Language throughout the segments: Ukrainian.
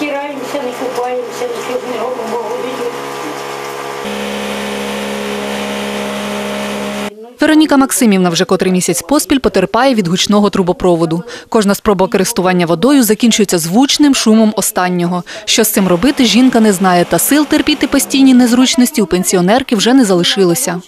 стираємося, не купаємося, не робимо, бо. Вероніка Максимівна вже котрий місяць поспіль потерпає від гучного трубопроводу. Кожна спроба користування водою закінчується звучним шумом останнього. Що з цим робити, жінка не знає, та сил терпіти постійні незручності у пенсіонерки вже не залишилося.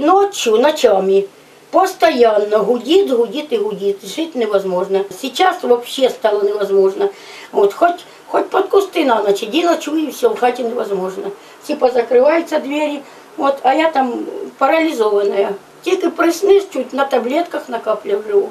Ночью, ночами. Постоянно гудит, гудит и гудит. Жить невозможно. Сейчас вообще стало невозможно. Вот хоть, хоть под кусты на ночь, иди ночуй, и все, в хате невозможно. Типа закрываются двери, вот, а я там парализованная. Тільки приснись, чуть на таблетках накаплю.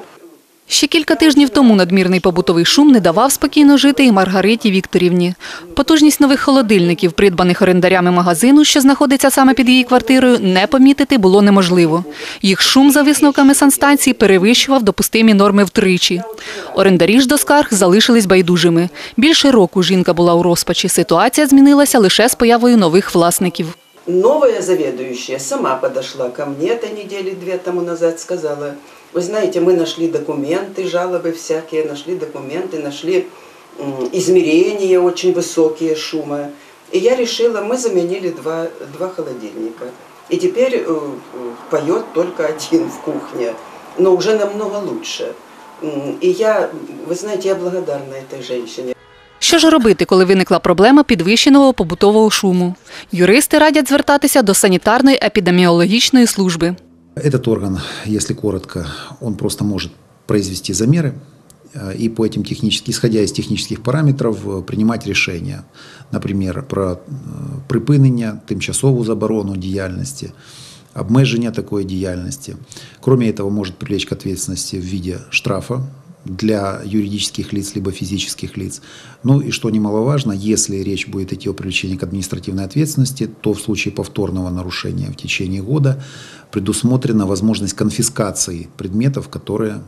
Ще кілька тижнів тому надмірний побутовий шум не давав спокійно жити і Маргариті Вікторівні. Потужність нових холодильників, придбаних орендарями магазину, що знаходиться саме під її квартирою, не помітити було неможливо. Їх шум, за висновками санстанції, перевищував допустимі норми втричі. Орендарі ж до скарг залишились байдужими. Більше року жінка була у розпачі. Ситуація змінилася лише з появою нових власників. Новая заведующая сама подошла ко мне этой недели две тому назад, сказала, вы знаете, мы нашли документы, жалобы всякие, нашли документы, нашли измерения очень высокие шума. И я решила, мы заменили два, два холодильника. И теперь э, э, поет только один в кухне, но уже намного лучше. И я, вы знаете, я благодарна этой женщине. Що ж робити, коли виникла проблема підвищеного побутового шуму? Юристи радять звертатися до санітарної епідеміологічної служби. Этот орган, если коротко, он просто может произвести замеры э, и по этим технически, исходя из технических параметров, э, принимать решения. Например, про э, припинення, тимчасову заборону діяльності, обмеження такої діяльності. Кроме этого, может привлечь к ответственности в виде штрафа для юридических лиц либо физических лиц. Ну и что немаловажно, если речь будет идти о привлечении к административной ответственности, то в случае повторного нарушения в течение года предусмотрена возможность конфискации предметов, которые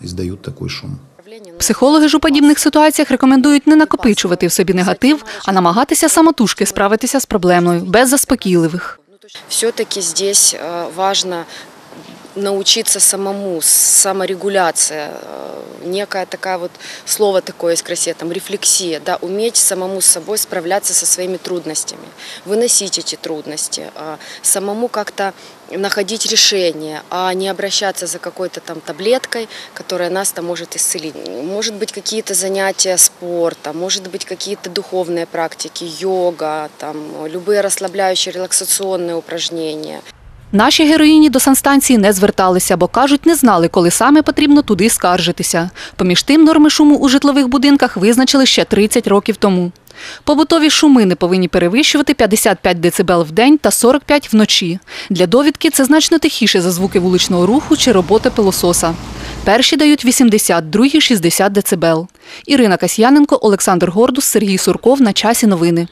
издают такой шум. Психологи ж у подібних ситуаціях рекомендують не накопичувати в собі негатив, а намагатися самотужки справитися з проблемою без заспокійливих. Все-таки здесь э, важно научиться самому, саморегуляция, э, некая такая вот, слово такое есть красивое, там, рефлексия, да, уметь самому с собой справляться со своими трудностями, выносить эти трудности, э, самому как-то находить решение, а не обращаться за какой-то там таблеткой, которая нас там может исцелить. Может быть какие-то занятия спорта, может быть какие-то духовные практики, йога, там, любые расслабляющие релаксационные упражнения. Наші героїні до санстанції не зверталися, бо кажуть, не знали, коли саме потрібно туди скаржитися. Поміж тим, норми шуму у житлових будинках визначили ще 30 років тому. Побутові шуми не повинні перевищувати 55 дБ в день та 45 вночі. Для довідки це значно тихіше за звуки вуличного руху чи роботи пилососа. Перші дають 80, другі 60 дБ. Ірина Касьяненко, Олександр Гордус, Сергій Сурков. На часі новини.